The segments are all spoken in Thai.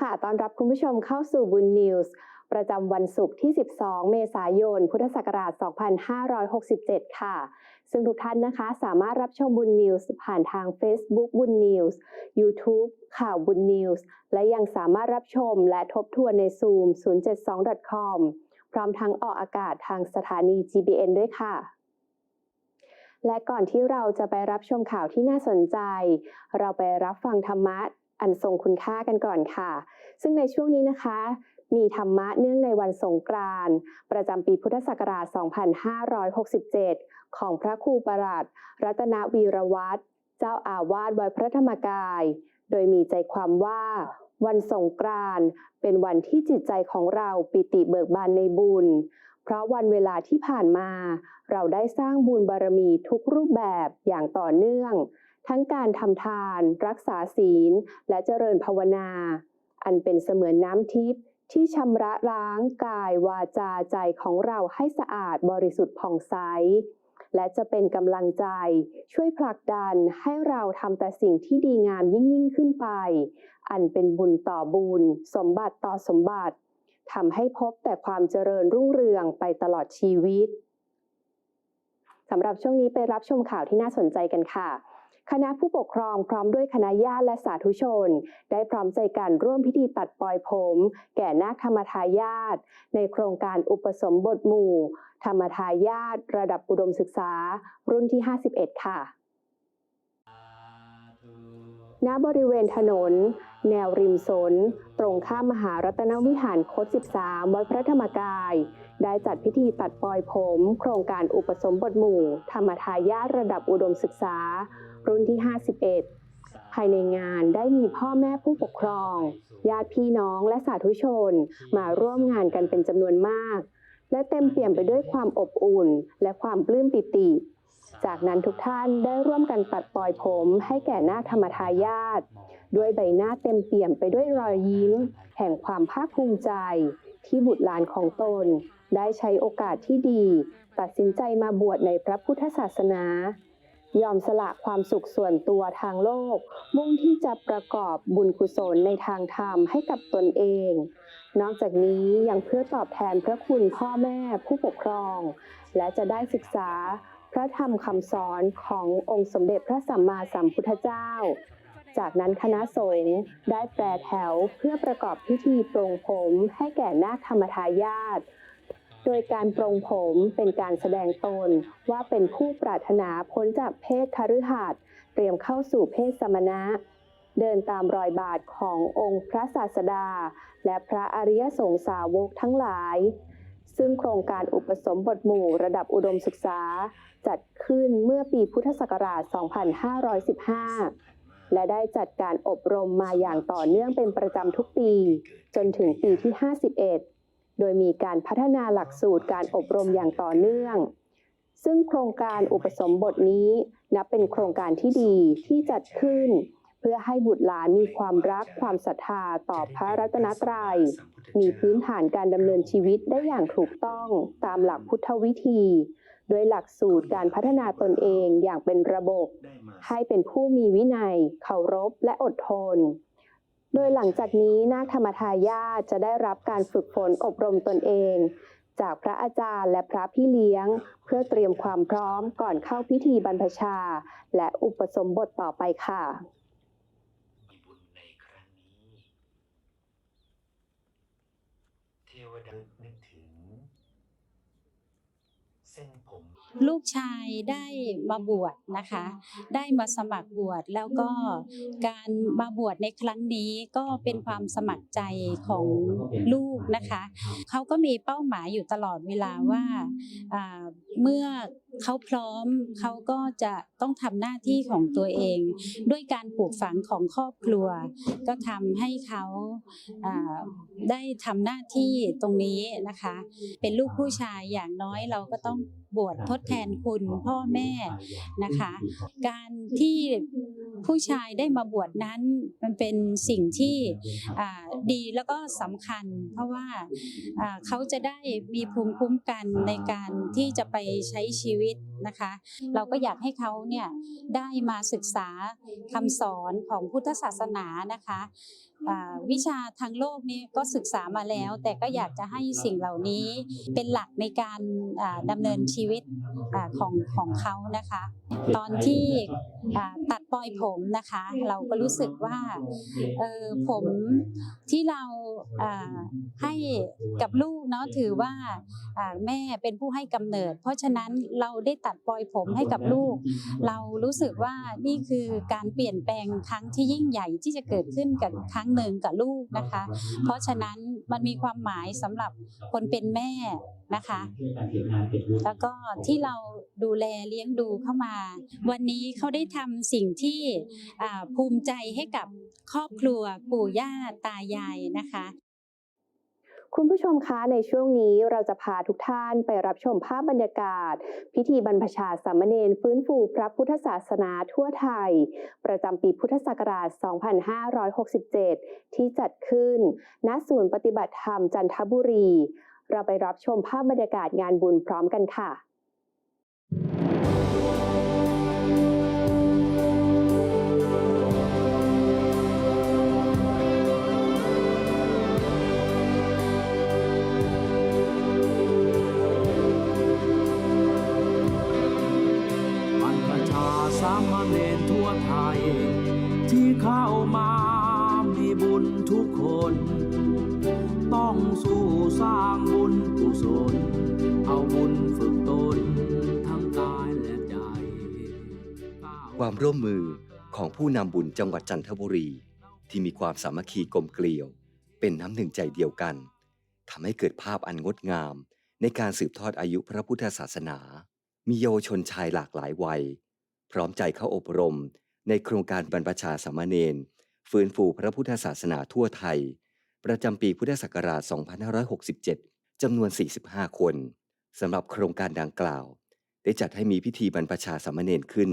ค่ะ ตอนรับคุณผู้ชมเข้าสู่บุญนิวส์ประจำวันศุกร์ที่ 12 เมษายน พุทธศักราช 2567 ค่ะ ซึ่งทุกท่านนะคะสามารถรับชมบุญนิวส์ผ่านทาง Facebook บุญนิวส์ YouTube ข่าวบุญนิวส์ และยังสามารถรับชมและทบทวนใน Zoom 072.com พร้อมทั้งออกอากาศทางสถานี GBN ด้วยค่ะและก่อนที่เราจะไปรับชมข่าวที่น่าสนใจ เราไปรับฟังธรรมะ อันทรงคุณค่ากันก่อนค่ะ ซึ่งในช่วงนี้นะคะ มีธรรมะเนื่องในวันสงกรานต์ประจำปีพุทธศักราช 2567 ของพระครูประหลัด รัตนวีรวัตรเจ้าอาวาสวัดพระธรรมกาย โดยมีใจความว่าวันสงกรานต์เป็นวันที่จิตใจของเราปิติเบิกบานในบุญ เพราะวันเวลาที่ผ่านมา เราได้สร้างบุญบารมีทุกรูปแบบอย่างต่อเนื่อง ทั้งการทำทาน รักษาศีล และเจริญภาวนา อันเป็นเสมือนน้ำทิพย์ที่ชำระล้างกายวาจาใจของเราให้สะอาดบริสุทธิ์ผ่องใส และจะเป็นกำลังใจช่วยผลักดันให้เราทำแต่สิ่งที่ดีงามยิ่งยิ่งขึ้นไป อันเป็นบุญต่อบุญ สมบัติต่อสมบัติทำให้พบแต่ความเจริญรุ่งเรืองไปตลอดชีวิตสำหรับช่วงนี้ไปรับชมข่าวที่น่าสนใจกันค่ะ คณะผู้ปกครองพร้อมด้วยคณะญาติและสาธุชน ได้พร้อมใจกันร่วมพิธีตัดปลอยผม แก่นาคธรรมทายาทในโครงการอุปสมบทหมู่ ธรรมทายาทระดับอุดมศึกษา รุ่นที่ 51 ค่ะณบริเวณถนน แนวริมสน ตรงข้ามมหารัตนวิหารคด13 วัดพระธรรมกาย ได้จัดพิธีตัดปลอยผม โครงการอุปสมบทหมู่ ธรรมทายาทระดับอุดมศึกษา รุ่นที่ 51 ภายในงานได้มีพ่อแม่ผู้ปกครอง ญาติพี่น้องและสาธุชน มาร่วมงานกันเป็นจำนวนมาก และเต็มเปี่ยมไปด้วยความอบอุ่น และความปลื้มปิติ จากนั้นทุกท่านได้ร่วมกันตัดปลอยผมให้แก่นาคธรรมทายาทด้วยใบหน้าเต็มเปี่ยมไปด้วยรอยยิ้ม แห่งความภาคภูมิใจ ที่บุตรหลานของตน ได้ใช้โอกาสที่ดี ตัดสินใจมาบวชในพระพุทธศาสนา ยอมสละความสุขส่วนตัวทางโลก มุ่งที่จะประกอบบุญกุศลในทางธรรมให้กับตนเอง นอกจากนี้ยังเพื่อตอบแทนพระคุณพ่อแม่ผู้ปกครอง และจะได้ศึกษาพระธรรมคำสอนขององค์สมเด็จพระสัมมาสัมพุทธเจ้า จากนั้นคณะสงฆ์ได้แปรแถวเพื่อประกอบพิธีปรงผมให้แก่นาคธรรมทายาท โดยการปรงผมเป็นการแสดงตนว่าเป็นผู้ปรารถนาพ้นจากเพศคฤหัสถ์เตรียมเข้าสู่เพศสมณะ เดินตามรอยบาทขององค์พระศาสดา และพระอริยสงสาวกทั้งหลาย ซึ่งโครงการอุปสมบทหมู่ระดับอุดมศึกษา จัดขึ้นเมื่อปีพุทธศักราช 2515และได้จัดการอบรมมาอย่างต่อเนื่องเป็นประจำทุกปี จนถึงปีที่ 51 โดยมีการพัฒนาหลักสูตรการอบรมอย่างต่อเนื่อง ซึ่งโครงการอุปสมบทนี้นับเป็นโครงการที่ดีที่จัดขึ้น เพื่อให้บุตรหลานมีความรักความศรัทธาต่อพระรัตนตรัย มีพื้นฐานการดำเนินชีวิตได้อย่างถูกต้องตามหลักพุทธวิธีโดยหลักสูตรการพัฒนาตนเองอย่างเป็นระบบ ให้เป็นผู้มีวินัย เคารพและอดทน โดยหลังจากนี้นาคธรรมทายาทจะได้รับการฝึกฝนอบรมตนเอง จากพระอาจารย์และพระพี่เลี้ยง เพื่อเตรียมความพร้อมก่อนเข้าพิธีบรรพชา และอุปสมบทต่อไปค่ะ มีบุญในครั้งนี้ เทวดานึกถึง เส้นผม ลูกชายได้มาบวชนะคะ ได้มาสมัครบวชแล้วก็การมาบวชในครั้งนี้ก็เป็นความสมัครใจของลูกนะคะ เขาก็มีเป้าหมายอยู่ตลอดเวลาว่า เมื่อเขาพร้อมเขาก็จะต้องทำหน้าที่ของตัวเอง ด้วยการปลูกฝังของครอบครัว ก็ทำให้เขาได้ทำหน้าที่ตรงนี้นะคะ เป็นลูกผู้ชายอย่างน้อยเราก็ต้องบวชทดแทนคุณพ่อแม่นะคะ การที่ผู้ชายได้มาบวชนั้นมันเป็นสิ่งที่ดีแล้วก็สำคัญ เพราะว่าเขาจะได้มีภูมิคุ้มกันในการที่จะไปใช้ชีวิตนะคะ เราก็อยากให้เขาเนี่ยได้มาศึกษาคำสอนของพุทธศาสนานะคะอ่า วิชาทางโลกนี้ก็ศึกษามาแล้ว แต่ก็อยากจะให้สิ่งเหล่านี้เป็นหลักในการดำเนินชีวิตอของของเขานะคะ ตอนที่ตัดปล่อยผมนะคะ เราก็รู้สึกว่าออผมที่เราให้กับลูกเนาะถือว่าแม่เป็นผู้ให้กำเนิด เพราะฉะนั้นเราได้ตัดปล่อยผมให้กับลูก เรารู้สึกว่านี่คือการเปลี่ยนแปลงครั้งที่ยิ่งใหญ่ที่จะเกิดขึ้นกับครั้งหนึ่งกับลูกนะคะ เพราะฉะนั้นมันมีความหมายสำหรับคนเป็นแม่นะคะ แล้วก็ที่เราดูแลเลี้ยงดูเข้ามา วันนี้เขาได้ทำสิ่งที่อ่าภูมิใจให้กับครอบครัวปู่ย่าตายายนะคะ คุณผู้ชมคะในช่วงนี้เราจะพาทุกท่านไปรับชมภาพบรรยากาศ พิธีบรรพชาสามเณรฟื้นฟูพระพุทธศาสนาทั่วไทย ประจำปีพุทธศักราช 2567 ที่จัดขึ้น ณ ศูนย์ปฏิบัติธรรมจันทบุรี เราไปรับชมภาพบรรยากาศงานบุญพร้อมกันค่ะ ความร่วมมือของผู้นำบุญจังหวัดจันทบุรี ที่มีความสามัคคีกลมเกลียว เป็นน้ำหนึ่งใจเดียวกันทำให้เกิดภาพอันงดงาม ในการสืบทอดอายุพระพุทธศาสนา มีเยาวชนชายหลากหลายวัย พร้อมใจเข้าอบรม ในโครงการบรรพชาสามเณรฟื้นฟูพระพุทธศาสนาทั่วไทย ประจำปีพุทธศักราช 2567 จำนวน 45 คนสำหรับโครงการดังกล่าว ได้จัดให้มีพิธีบรรพชาสามเณรขึ้น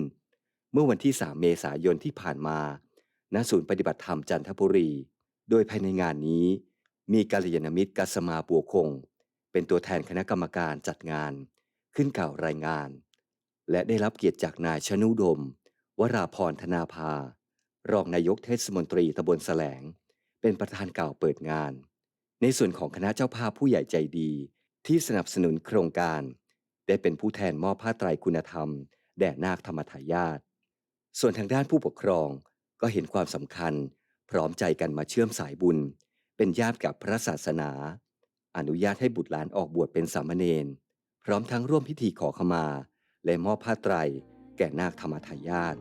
เมื่อวันที่ 3 เมษายนที่ผ่านมา ณ ศูนย์ปฏิบัติธรรมจันทบุรี โดยภายในงานนี้ มีกัลยาณมิตรกัสมาบัวคง เป็นตัวแทนคณะกรรมการจัดงาน ขึ้นกล่าวรายงาน และได้รับเกียรติจากนายชนุดม วราพรธนาภา รองนายกเทศมนตรีตำบลแสลง เป็นประธานกล่าวเปิดงาน ในส่วนของคณะเจ้าภาพผู้ใหญ่ใจดี ที่สนับสนุนโครงการ ได้เป็นผู้แทนมอบผ้าไตรคุณธรรม แด่นาคธรรมทายาท ส่วนทางด้านผู้ปกครองก็เห็นความสำคัญ พร้อมใจกันมาเชื่อมสายบุญ เป็นญาติกับพระศาสนา อนุญาตให้บุตรหลานออกบวชเป็นสามเณรพร้อมทั้งร่วมพิธีขอขมา และมอบผ้าไตร แก่นาคธรรมทายาท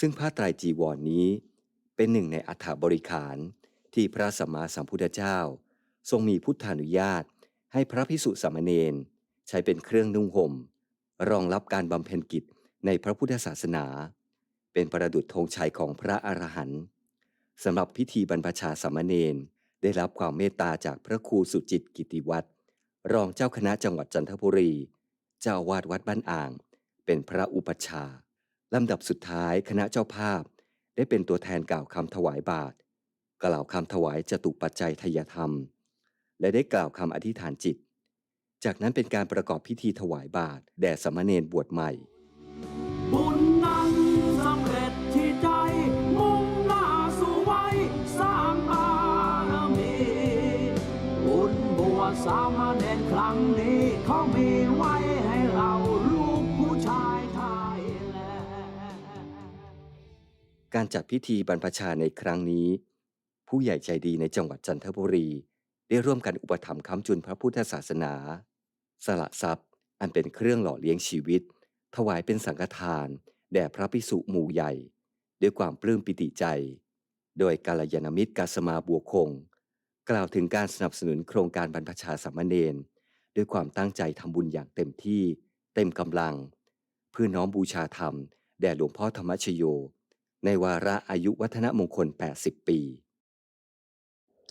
ซึ่งผ้าไตรจีวรนนี้ เป็นหนึ่งในอัฐบริขารที่พระสัมมาสัมพุทธเจ้า ทรงมีพุทธานุญาต ให้พระพิสุสามเณรใช้เป็นเครื่องนุ่งห่ม รองรับการบำเพ็ญกิจในพระพุทธศาสนา เป็นประดุจธงชัยของพระอรหันต์สำหรับพิธีบรรพชาสามเณรได้รับความเมตตาจากพระครูสุจิตกิติวัตรรองเจ้าคณะจังหวัดจันทบุรี เจ้าวาดวัดบ้านอ่าง เป็นพระอุปชา ลำดับสุดท้ายคณะเจ้าภาพ ได้เป็นตัวแทนกล่าวคำถวายบาตรกล่าวคำถวายจตุปัจจัยทยธรรม และได้กล่าวคำอธิษฐานจิต จากนั้นเป็นการประกอบพิธีถวายบาตรแด่สมณเณรบวชใหม่ บุญนั้นสำเร็จที่ใจ มุ่งหน้าสู่ไว้สร้างบารมีบุญบวสามเณรครั้งนี้เขามี การจัดพิธีบรรพชาในครั้งนี้ ผู้ใหญ่ใจดีในจังหวัดจันทบุรี ได้ร่วมกันอุปถัมภ์ค้ำจุนพระพุทธศาสนา สละทรัพย์ อันเป็นเครื่องหล่อเลี้ยงชีวิต ถวายเป็นสังฆทาน แด่พระภิกษุหมู่ใหญ่ ด้วยความปลื้มปิติใจ โดยกาลยานมิตรกาสมาบัวคง กล่าวถึงการสนับสนุนโครงการบรรพชาสามเณรด้วยความตั้งใจทำบุญอย่างเต็มที่ เต็มกำลัง เพื่อน้อมบูชาธรรม แด่หลวงพ่อธรรมชโย ในวาระอายุวัฒนมงคล 80 ปี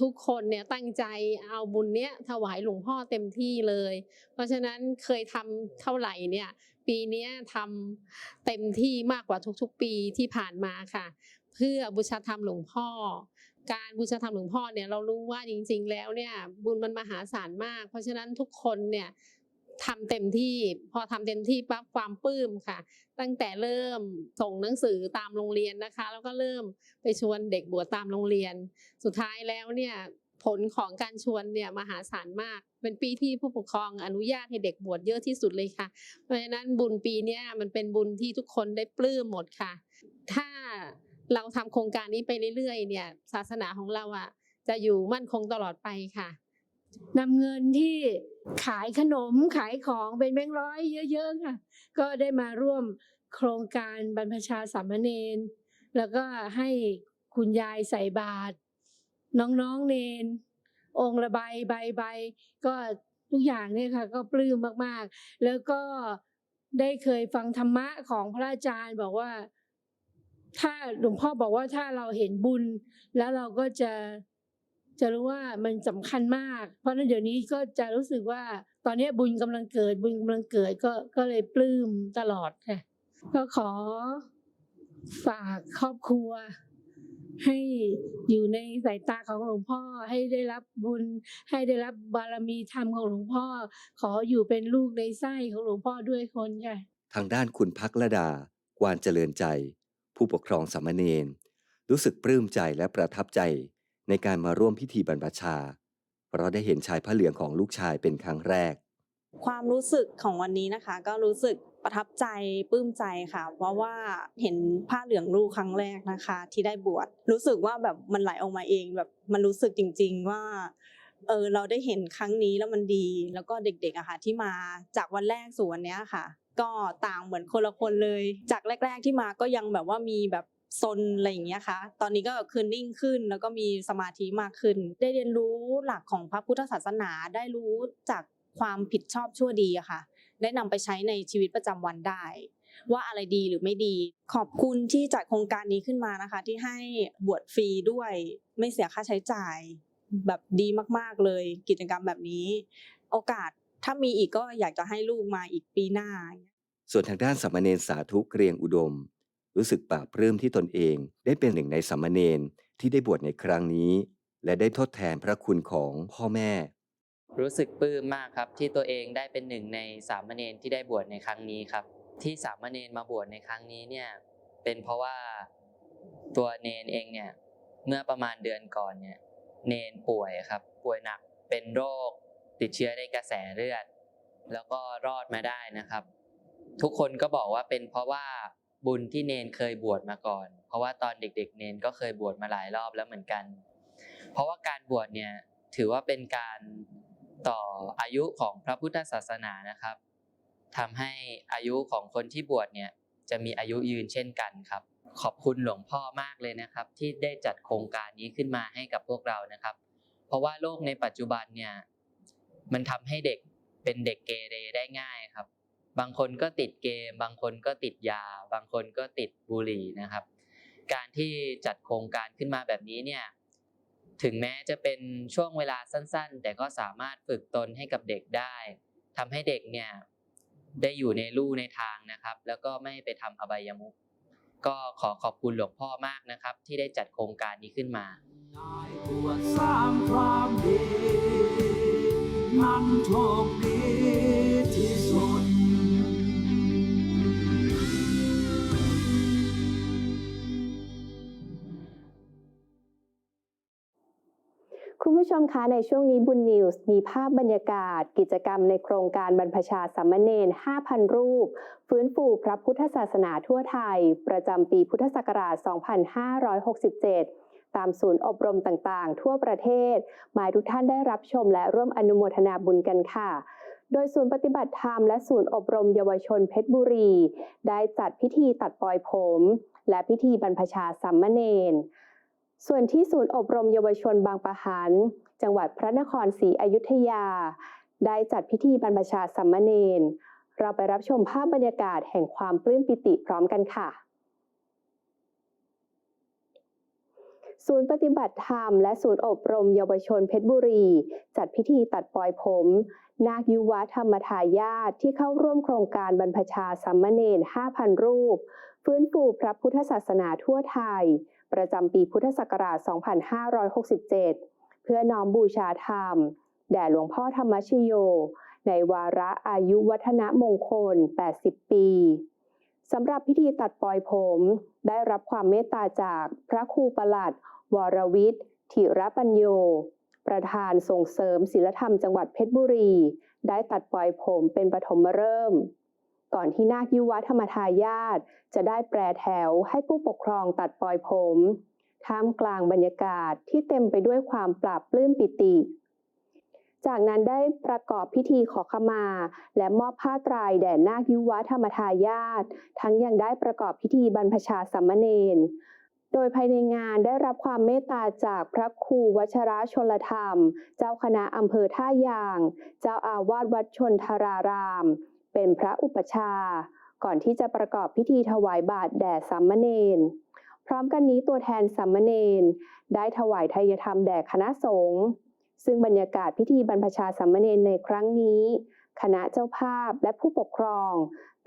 ทุกคนเนี่ยตั้งใจเอาบุญเนี้ยถวายหลวงพ่อเต็มที่เลย เพราะฉะนั้นเคยทำเท่าไหร่เนี่ยปีนี้ทำเต็มที่มากกว่าทุกๆปีที่ผ่านมาค่ะ เพื่อบูชาธรรมหลวงพ่อ การบูชาธรรมหลวงพ่อเนี่ยเรารู้ว่าจริง ๆ แล้วเนี่ยบุญมันมหาศาลมาก เพราะฉะนั้นทุกคนเนี่ย ทำเต็มที่ พอทำเต็มที่ปั๊บความปลื้มค่ะ ตั้งแต่เริ่มส่งหนังสือตามโรงเรียนนะคะ แล้วก็เริ่มไปชวนเด็กบวชตามโรงเรียน สุดท้ายแล้วเนี่ยผลของการชวนเนี่ยมหาศาลมาก เป็นปีที่ผู้ปกครองอนุญาตให้เด็กบวชเยอะที่สุดเลยค่ะ เพราะฉะนั้นบุญปีนี้มันเป็นบุญที่ทุกคนได้ปลื้มหมดค่ะ ถ้าเราทำโครงการนี้ไปเรื่อยๆเนี่ยศาสนาของเราอะจะอยู่มั่นคงตลอดไปค่ะนำเงินที่ ขายขนมขายของเป็นแบงค์ร้อยเยอะๆค่ะ ก็ได้มาร่วมโครงการบรรพชาสามเณรแล้วก็ให้คุณยายใส่บาตรน้องๆเนน องค์ละใบใบใบก็ทุกอย่างเนี่ยค่ะ ก็ปลื้มมากๆ แล้วก็ได้เคยฟังธรรมะของพระอาจารย์บอกว่า ถ้าหลวงพ่อบอกว่าถ้าเราเห็นบุญ แล้วเราก็จะ จะรู้ว่ามันสำคัญมาก เพราะนั้นเดี๋ยวนี้ก็จะรู้สึกว่าตอนนี้บุญกำลังเกิด บุญกำลังเกิดก็ก็เลยปลื้มตลอดค่ะ ก็ขอฝากครอบครัว ให้อยู่ในสายตาของหลวงพ่อให้ได้รับบุญ ให้ได้รับบารมีธรรมของหลวงพ่อ ขออยู่เป็นลูกในไส้ของหลวงพ่อด้วยคนค่ะทางด้านคุณพักละดากวานเจริญใจ ผู้ปกครองสามเณรรู้สึกปลื้มใจและประทับใจ ในการมาร่วมพิธีบรรพชา เพราะได้เห็นชายพระเหลืองของลูกชายเป็นครั้งแรก ความรู้สึกของวันนี้นะคะ ก็รู้สึกประทับใจปลื้มใจค่ะ เพราะว่าเห็นผ้าเหลืองลูกครั้งแรกนะคะ ที่ได้บวชรู้สึกว่าแบบมันไหลออกมาเองแบบมันรู้สึกจริง ๆ ว่าเออเราได้เห็นครั้งนี้แล้วมันดี แล้วก็เด็กๆอะค่ะที่มาจากวันแรกสู่วันเนี้ยค่ะ ก็ต่างเหมือนคนละคนเลย จากแรก ๆที่มาก็ยังแบบว่ามีแบบ ซนอะไรอย่างเงี้ยค่ะ ตอนนี้ก็คืนนิ่งขึ้นแล้วก็มีสมาธิมากขึ้น ได้เรียนรู้หลักของพระพุทธศาสนาได้รู้จากความผิดชอบชั่วดีอะค่ะ ได้นำไปใช้ในชีวิตประจำวันได้ ว่าอะไรดีหรือไม่ดี ขอบคุณที่จัดโครงการนี้ขึ้นมานะคะ ที่ให้บวชฟรีด้วยไม่เสียค่าใช้จ่ายแบบดีมากๆเลยกิจกรรมแบบนี้ โอกาสถ้ามีอีกก็อยากจะให้ลูกมาอีกปีหน้า ส่วนทางด้านสามเณรสาธุเกรียงอุดม รู้สึกปลาบปลื้มที่ตนเองได้เป็นหนึ่งในสามเณรที่ได้บวชในครั้งนี้ และได้ทดแทนพระคุณของพ่อแม่ รู้สึกปลื้มมากครับที่ตัวเองได้เป็นหนึ่งในสามเณรที่ได้บวชในครั้งนี้ครับ ที่สามเณรมาบวชในครั้งนี้เนี่ยเป็นเพราะว่าตัวเนนเองเนี่ยเมื่อประมาณเดือนก่อนเนี่ยเนนป่วยครับ ป่วยหนักเป็นโรค ติดเชื้อในกระแสเลือด แล้วก็รอดมาได้นะครับ ทุกคนก็บอกว่าเป็นเพราะว่า บุญที่เนนเคยบวชมาก่อน เพราะว่าตอนเด็ก ๆ เนนก็เคยบวชมาหลายรอบแล้วเหมือนกัน เพราะว่าการบวชเนี่ยถือว่าเป็นการต่ออายุของพระพุทธศาสนานะครับทำให้อายุของคนที่บวชเนี่ยจะมีอายุยืนเช่นกันครับ ขอบคุณหลวงพ่อมากเลยนะครับ ที่ได้จัดโครงการนี้ขึ้นมาให้กับพวกเรานะครับ เพราะว่าโลกในปัจจุบันเนี่ยมันทำให้เด็กเป็นเด็กเกเรได้ง่ายครับ บางคนก็ติดเกม บางคนก็ติดยา บางคนก็ติดบุหรี่นะครับ การที่จัดโครงการขึ้นมาแบบนี้เนี่ยถึงแม้จะเป็นช่วงเวลาสั้น ๆ แต่ก็สามารถฝึกตนให้กับเด็กได้ทำให้เด็กเนี่ยได้อยู่ในลู่ในทางนะครับ แล้วก็ไม่ไปทำอบายมุขก็ขอขอบคุณหลวงพ่อมากนะครับ ที่ได้จัดโครงการนี้ขึ้นมาสร้างความดีนั้นโชคดีที่สุด ผู้ชมคะในช่วงนี้บุญนิวส์มีภาพบรรยากาศ กิจกรรมในโครงการบรรพชาสามเณร5,000 รูป ฟื้นฟูพระพุทธศาสนาทั่วไทย ประจำปีพุทธศักราช 2567 ตามศูนย์อบรมต่างๆ ทั่วประเทศ หมายทุกท่านได้รับชมและร่วมอนุโมทนาบุญกันค่ะ โดยศูนย์ปฏิบัติธรรมและศูนย์อบรมเยาวชนเพชรบุรี ได้จัดพิธีตัดปลอยผม และพิธีบรรพชาสามเณร ส่วนที่ศูนย์อบรมเยาวชนบางปะหัน จังหวัดพระนครศรีอยุธยา ได้จัดพิธีบรรพชาสามเณรเราไปรับชมภาพบรรยากาศแห่งความปลื้มปิติพร้อมกันค่ะ ศูนย์ปฏิบัติธรรมและศูนย์อบรมเยาวชนเพชรบุรี จัดพิธีตัดปลอยผม นาคยุวธรรมทายาทที่เข้าร่วมโครงการบรรพชาสามเณร5,000 รูป ฟื้นฟูพระพุทธศาสนาทั่วไทย ประจำปีพุทธศักราช 2567 เพื่อน้อมบูชาธรรม แด่หลวงพ่อธรรมชโย ในวาระอายุวัฒนมงคล 80 ปีสำหรับพิธีตัดปลอยผม ได้รับความเมตตาจากพระครูประหลัด วรวิทย์ถิรปัญโย ประธานส่งเสริมศิลธรรมจังหวัดเพชรบุรี ได้ตัดปลอยผมเป็นปฐมฤกษ์ ก่อนที่นาคยุวธรรมทายาทจะได้แปรแถวให้ผู้ปกครองตัดปลอยผม ท่ามกลางบรรยากาศที่เต็มไปด้วยความปราบปลื้มปิติ จากนั้นได้ประกอบพิธีขอขมา และมอบผ้าไตรายแด่นาคยุวธรรมทายาททั้งยังได้ประกอบพิธีบรรพชาสามมเณรโดยภายในงานได้รับความเมตตาจากพระครูวัชระชนลธรรม เจ้าคณะอำเภอท่ายาง เจ้าอาวาสวัดชนทาราราม เป็นพระอุปชา ก่อนที่จะประกอบพิธีถวายบาตรแด่สามมเณรพร้อมกันนี้ตัวแทนสามมเณรได้ถวายทายธรรมแด่คณะสงฆ์ซึ่งบรรยากาศพิธีบรรพชาสามมเณรในครั้งนี้ คณะเจ้าภาพและผู้ปกครอง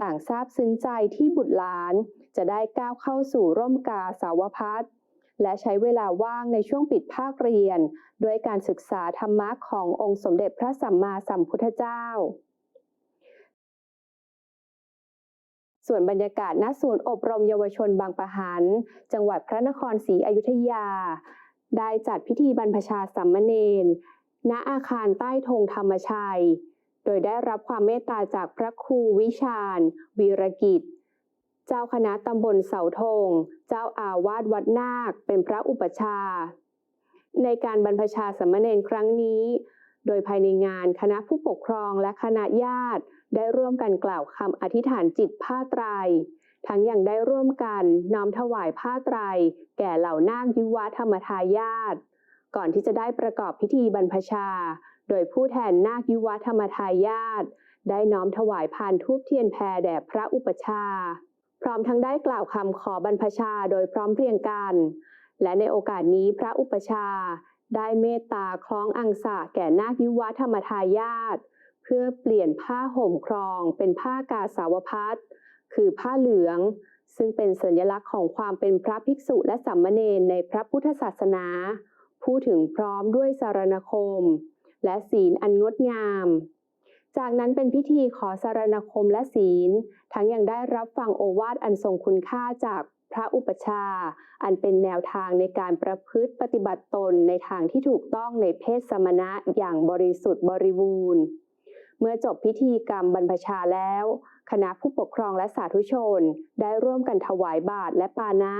ต่างซาบซึ้งใจที่บุตรหลาน จะได้ก้าวเข้าสู่ร่มกาสาวพัฒน์และใช้เวลาว่างในช่วงปิดภาคเรียน ด้วยการศึกษาธรรมะขององค์สมเด็จพระสัมมาสัมพุทธเจ้า ส่วนบรรยากาศณศูนย์อบรมเยาวชนบางปะหัน จังหวัดพระนครศรีอยุธยา ได้จัดพิธีบรรพชาสามเณรณอาคารใต้ธงธรรมชัย โดยได้รับความเมตตาจากพระครูวิชาญ วีรกิจ เจ้าคณะตำบลเสาธง เจ้าอาวาสวัดนาค เป็นพระอุปชา ในการบรรพชาสามเณรครั้งนี้ โดยภายในงานคณะผู้ปกครองและคณะญาติ ได้ร่วมกันกล่าวคำอธิษฐานจิตผ้าไตร ทั้งยังได้ร่วมกันน้อมถวายผ้าไตร แก่เหล่านาคยุวธรรมทายาทก่อนที่จะได้ประกอบพิธีบรรพชา โดยผู้แทนนาคยุวธรรมทายาทได้น้อมถวายพานทูบเทียนแพรแด่พระอุปชา พร้อมทั้งได้กล่าวคำขอบรรพชาโดยพร้อมเพรียงกัน และในโอกาสนี้พระอุปชาได้เมตตาคล้องอังสะแก่นาคยุวธรรมทายาท พื่อเปลี่ยนผ้าห่มครองเป็นผ้ากาสาวพัดคือผ้าเหลือง ซึ่งเป็นสัญลักษณ์ของความเป็นพระภิกษุและสามมเณรในพระพุทธศาสนาพูดถึงพร้อมด้วยสารณคม และศีลอันงดงาม จากนั้นเป็นพิธีขอสารณคมและศีล ทั้งยังได้รับฟังโอวาทอันทรงคุณค่าจากพระอุปชา อันเป็นแนวทางในการประพฤติปฏิบัติตนในทางที่ถูกต้องในเพศสมณะอย่างบริสุทธิ์บริบูรณ์ เมื่อจบพิธีกรรมบรรพชาแล้ว คณะผู้ปกครองและสาธุชนได้ร่วมกันถวายบาตรและปานะ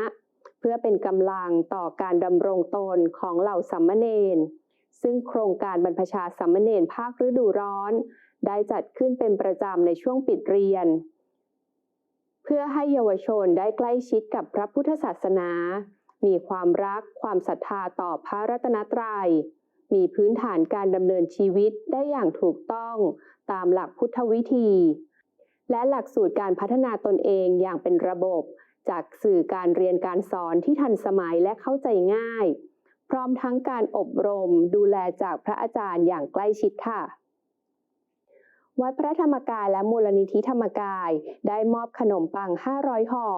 เพื่อเป็นกำลังต่อการดำรงตนของเหล่าสัมมเนรซึ่งโครงการบรรพชาสัมมเนรภาคฤดูร้อน ได้จัดขึ้นเป็นประจำในช่วงปิดเรียน เพื่อให้เยาวชนได้ใกล้ชิดกับพระพุทธศาสนา มีความรักความศรัทธาต่อพระรัตนตรัยมีพื้นฐานการดำเนินชีวิตได้อย่างถูกต้อง ตามหลักพุทธวิธี และหลักสูตรการพัฒนาตนเองอย่างเป็นระบบ จากสื่อการเรียนการสอนที่ทันสมัยและเข้าใจง่าย พร้อมทั้งการอบรมดูแลจากพระอาจารย์อย่างใกล้ชิดค่ะ วัดพระธรรมกายและมูลนิธิธรรมกาย ได้มอบขนมปัง 500 ห่อ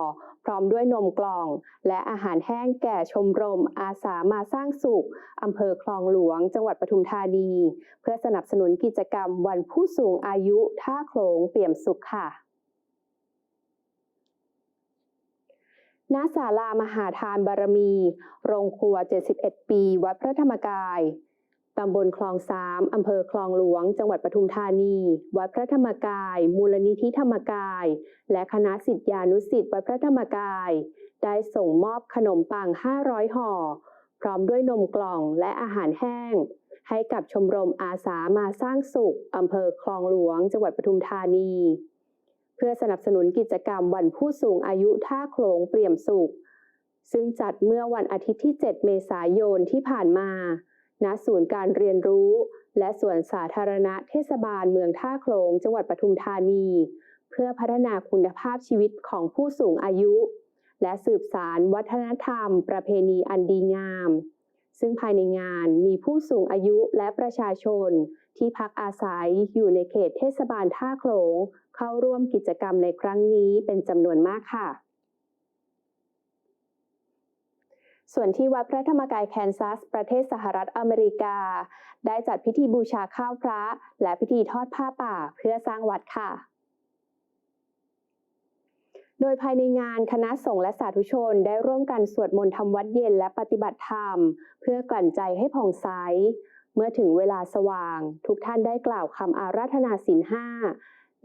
พร้อมด้วยนมกล่อง และอาหารแห้งแก่ชมรม อาสามาสร้างสุข อำเภอคลองหลวง จังหวัดปทุมธานี เพื่อสนับสนุนกิจกรรมวันผู้สูงอายุท่าโขลงเปี่ยมสุขค่ะณศาลามหาทานบารมี โรงครัว 71 ปี วัดพระธรรมกาย ตำบลคลองสามอำเภอคลองหลวง จังหวัดปทุมธานี วัดพระธรรมกาย มูลนิธิธรรมกาย และคณะสิทธิานุสิษย์วัดพระธรรมกาย ได้ส่งมอบขนมปัง 500 ห่อ พร้อมด้วยนมกล่องและอาหารแห้ง ให้กับชมรมอาสามาสร้างสุขอำเภอคลองหลวง จังหวัดปทุมธานี เพื่อสนับสนุนกิจกรรมวันผู้สูงอายุท่าโขลงเปี่ยมสุข ซึ่งจัดเมื่อวันอาทิตย์ที่ 7 เมษายนที่ผ่านมา ณศูนย์การเรียนรู้ และสวนสาธารณะเทศบาลเมืองท่าโขลงจังหวัดปทุมธานี เพื่อพัฒนาคุณภาพชีวิตของผู้สูงอายุ และสืบสารวัฒนธรรม ประเพณีอันดีงาม ซึ่งภายในงานมีผู้สูงอายุและประชาชน ที่พักอาศัยอยู่ในเขตเทศบาลท่าโขลงเข้าร่วมกิจกรรมในครั้งนี้เป็นจำนวนมากค่ะ ส่วนที่วัดพระธรรมกายแคนซัส ประเทศสหรัฐอเมริกา ได้จัดพิธีบูชาข้าวพระ และพิธีทอดผ้าป่าเพื่อสร้างวัดค่ะ โดยภายในงานคณะสงฆ์และสาธุชนได้ร่วมกันสวดมนต์ทำวัดเย็นและปฏิบัติธรรม เพื่อกลั่นใจให้ผ่องใสเมื่อถึงเวลาสว่าง ทุกท่านได้กล่าวคำอาราธนาศีลห้า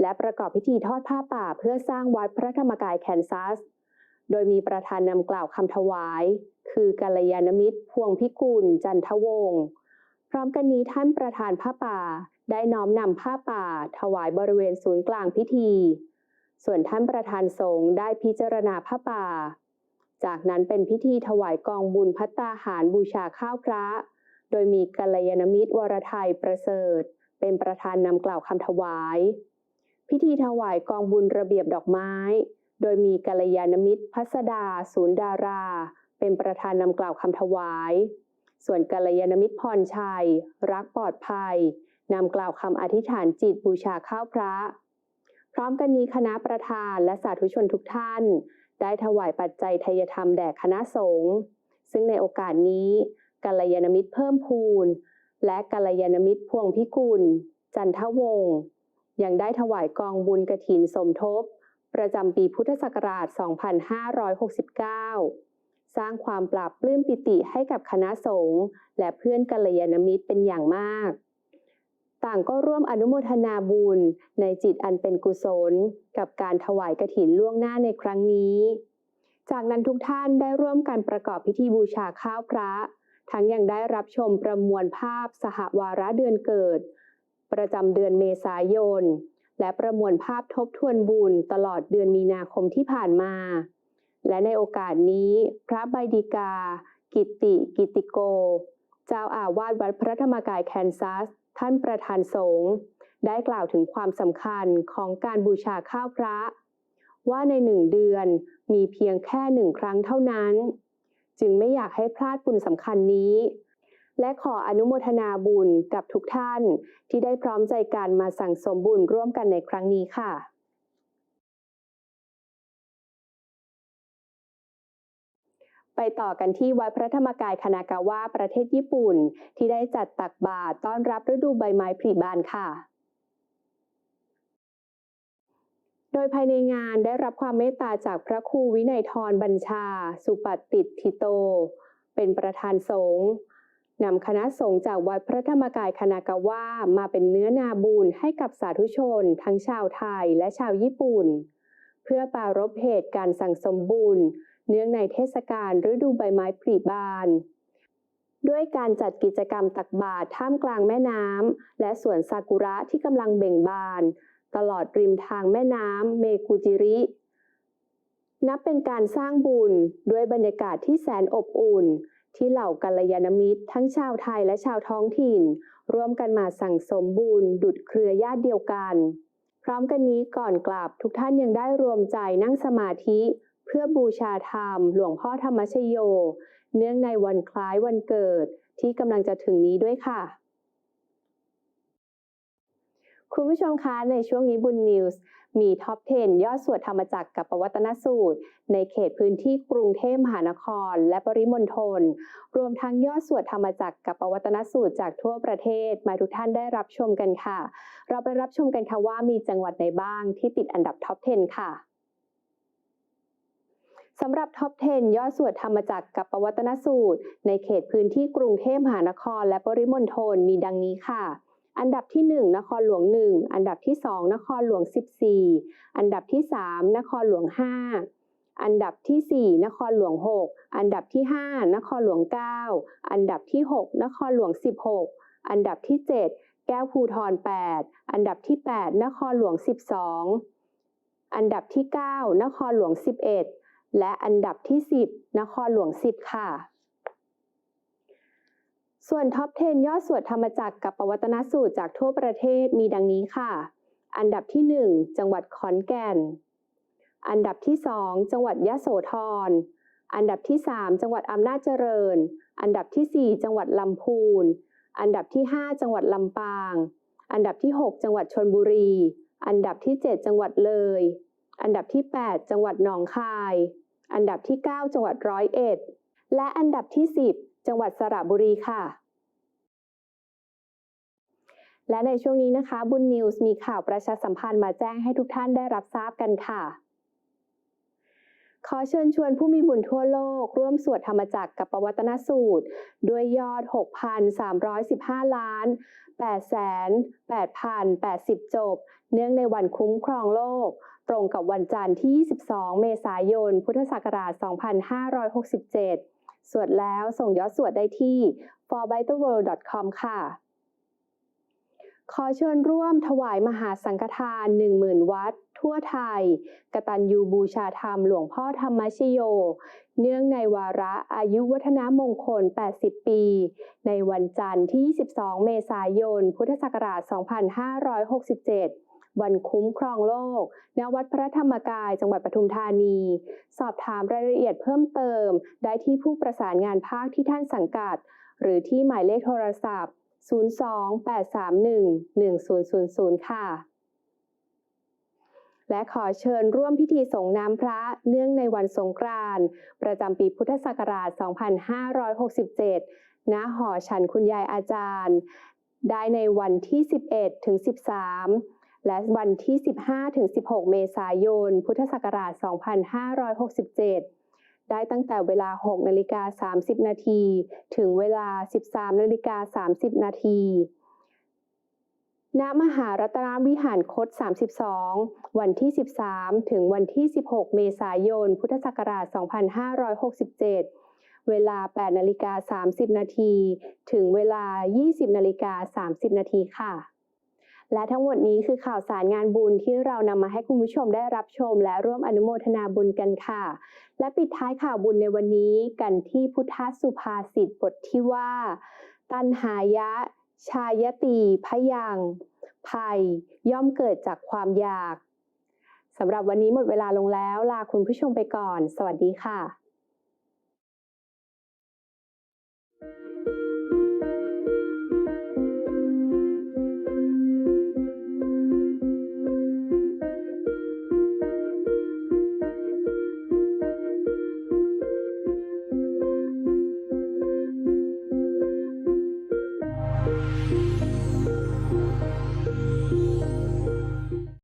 และประกอบพิธีทอดผ้าป่าเพื่อสร้างวัดพระธรรมกายแคนซัส โดยมีประธานนำกล่าวคำถวาย คือกัลยาณมิตร พวงพิกุล จันทวงศ์พร้อมกันนี้ท่านประธานผ้าป่า ได้น้อมนำผ้าป่า ถวายบริเวณศูนย์กลางพิธี ส่วนท่านประธานสงฆ์ได้พิจารณาผ้าป่า จากนั้นเป็นพิธีถวายกองบุญพัตตาหารบูชาข้าวพระ โดยมีกัลยาณมิตรวรไทยประเสริฐ เป็นประธานนำกล่าวคำถวาย พิธีถวายกองบุญระเบียบดอกไม้ โดยมีกัลยาณมิตรพัสดา ศูนย์ดารา เป็นประธานนำกล่าวคำถวาย ส่วนกัลยาณมิตรพรชัย รักปลอดภัยนำกล่าวคำอธิษฐานจิตบูชาข้าวพระ พร้อมกันนี้คณะประธานและสาธุชนทุกท่าน ได้ถวายปัจจัยทายธรรมแด่คณะสงฆ์ซึ่งในโอกาสนี้กัลยาณมิตรเพิ่มพูน และกัลยาณมิตรพวงพิกุล จันทวงศ์ยังได้ถวายกองบุญกฐินสมทบ ประจำปีพุทธศักราช 2569 สร้างความปราบปลื้มปิติให้กับคณะสงฆ์และเพื่อนกัลยาณมิตรเป็นอย่างมาก ต่างก็ร่วมอนุโมทนาบุญในจิตอันเป็นกุศล กับการถวายกฐินล่วงหน้าในครั้งนี้ จากนั้นทุกท่านได้ร่วมกันประกอบพิธีบูชาข้าวพระ ทั้งยังได้รับชมประมวลภาพสหวาระเดือนเกิด ประจำเดือนเมษายน และประมวลภาพทบทวนบุญตลอดเดือนมีนาคมที่ผ่านมา และในโอกาสนี้ พระใบดีกา กิติกิติโก เจ้าอาวาสวัดพระธรรมกายแคนซัส ท่านประธานสงฆ์ได้กล่าวถึงความสำคัญของการบูชาข้าวพระ ว่าในหนึ่งเดือนมีเพียงแค่หนึ่งครั้งเท่านั้น จึงไม่อยากให้พลาดบุญสำคัญนี้ และขออนุโมทนาบุญกับทุกท่าน ที่ได้พร้อมใจกันมาสั่งสมบุญร่วมกันในครั้งนี้ค่ะไปต่อกันที่วัดพระธรรมกายคานากาวะประเทศญี่ปุ่น ที่ได้จัดตักบาตรต้อนรับฤดูใบไม้ผลิบานค่ะ โดยภายในงานได้รับความเมตตาจากพระครูวินัยทรบัญชา สุปฏิทิโต เป็นประธานสงฆ์ นำคณะสงฆ์จากวัดพระธรรมกายคานากาวะมาเป็นเนื้อนาบุญให้กับสาธุชน ทั้งชาวไทยและชาวญี่ปุ่น เพื่อปรารบเหตุการสั่งสมบุญเนื่องในเทศกาลฤดูใบไม้ผลิบาน ด้วยการจัดกิจกรรมตักบาตรท่ามกลางแม่น้ำและสวนซากุระที่กำลังเบ่งบาน ตลอดริมทางแม่น้ำเมกุจิรินับเป็นการสร้างบุญด้วยบรรยากาศที่แสนอบอุ่น ที่เหล่ากัลยาณมิตร ทั้งชาวไทยและชาวท้องถิ่น ร่วมกันมาสั่งสมบุญดุดเครือญาติเดียวกัน พร้อมกันนี้ก่อนกลับทุกท่านยังได้รวมใจนั่งสมาธิ เพื่อบูชาธรรม หลวงพ่อธรรมชโย เนื่องในวันคล้ายวันเกิดที่กำลังจะถึงนี้ด้วยค่ะ คุณผู้ชมคะในช่วงนี้บุญนิวส์ มีท็อป 10 ยอดสวดธรรมจักรกับปวัตนสูตร ในเขตพื้นที่กรุงเทพมหานคร และปริมณฑล รวมทั้งยอดสวดธรรมจักรกับปวัตนสูตรจากทั่วประเทศ มาทุกท่านได้รับชมกันค่ะ เราไปรับชมกันค่ะว่ามีจังหวัดไหนบ้างที่ติดอันดับท็อป 10 ค่ะสำหรับท็อป 10ย่อส่วนธรรมจักรกับประวัตนสูตร ในเขตพื้นที่กรุงเทพมหานคร และปริมณฑลมีดังนี้ค่ะ อันดับที่ 1 นครหลวง 1 อันดับที่ 2 นครหลวง 14 อันดับที่ 3 นครหลวง 5 อันดับที่ 4 นครหลวง 6 อันดับที่ 5 นครหลวง 9 อันดับที่ 6 นครหลวง 16 อันดับที่ 7 แก้วภูทร 8 อันดับที่ 8 นครหลวง 12 อันดับที่ 9 นครหลวง 11 และอันดับที่ 10 นครหลวง 10 ค่ะ ส่วนท็อป 10 ยอดสวดธรรมจักรกับปวัตนสูตรจากทั่วประเทศมีดังนี้ค่ะ อันดับที่ 1 จังหวัดขอนแก่น อันดับที่ 2 จังหวัดยะโสธร อันดับที่ 3 จังหวัดอำนาจเจริญ อันดับที่ 4 จังหวัดลำพูน อันดับที่ 5 จังหวัดลำปาง อันดับที่ 6 จังหวัดชนบุรี อันดับที่ 7 จังหวัดเลย อันดับที่ 8 จังหวัดหนองคาย อันดับที่ 9 จังหวัดร้อยเอ็ด และอันดับที่ 10 จังหวัดสระบุรีค่ะ และในช่วงนี้นะคะ บุญนิวส์มีข่าวประชาสัมพันธ์มาแจ้งให้ทุกท่านได้รับทราบกันค่ะ ขอเชิญชวนผู้มีบุญทั่วโลก ร่วมสวดธรรมจักรกับปวัตนสูตร ด้วยยอด 6,315 ล้าน8แสน8,080 จบ เนื่องในวันคุ้มครองโลก ตรงกับวันจันทร์ที่ 22 เมษายน พุทธศักราช 2567 สวดแล้วส่งยอดสวดได้ที่ forbitterworld.com ค่ะ ขอเชิญร่วมถวายมหาสังฆทาน 10,000 วัด ทั่วไทย กตัญญูบูชาธรรมหลวงพ่อธรรมชโย เนื่องในวาระอายุวัฒนมงคล 80 ปี ในวันจันทร์ที่ 22 เมษายน พุทธศักราช 2567 วันคุ้มครองโลก ณ วัดพระธรรมกาย จังหวัดปทุมธานี สอบถามรายละเอียดเพิ่มเติม ได้ที่ผู้ประสานงานภาคที่ท่านสังกัด หรือที่หมายเลขโทรศัพท์ 02-831-1000 ค่ะ และขอเชิญร่วมพิธีส่งน้ำพระเนื่องในวันสงกรานต์ประจำปีพุทธศักราช 2567 ณ หอฉันคุณยายอาจารย์ ได้ในวันที่ 11 ถึง 13 และวันที่ 15ถึง16 เมษายน พุทธศักราช 2567 ได้ตั้งแต่เวลา 6 นาฬิกา 30 นาที ถึงเวลา 13 นาฬิกา 30 นาทีณมหารัตนวิหารคต 32 วันที่ 13 ถึงวันที่ 16 เมษายน พุทธศักราช 2567 เวลา 8 นาฬิกา 30 นาที ถึงเวลา 20 นาฬิกา 30 นาทีค่ะ และทั้งหมดนี้คือข่าวสารงานบุญที่เรานำมาให้คุณผู้ชมได้รับชม และร่วมอนุโมทนาบุญกันค่ะ และปิดท้ายข่าวบุญในวันนี้กันที่พุทธสุภาษิตบทที่ว่า ตันหายะ ชายตีพยังภัย ย่อมเกิดจากความอยากสำหรับวันนี้หมดเวลาลงแล้ว ลาคุณผู้ชมไปก่อน สวัสดีค่ะ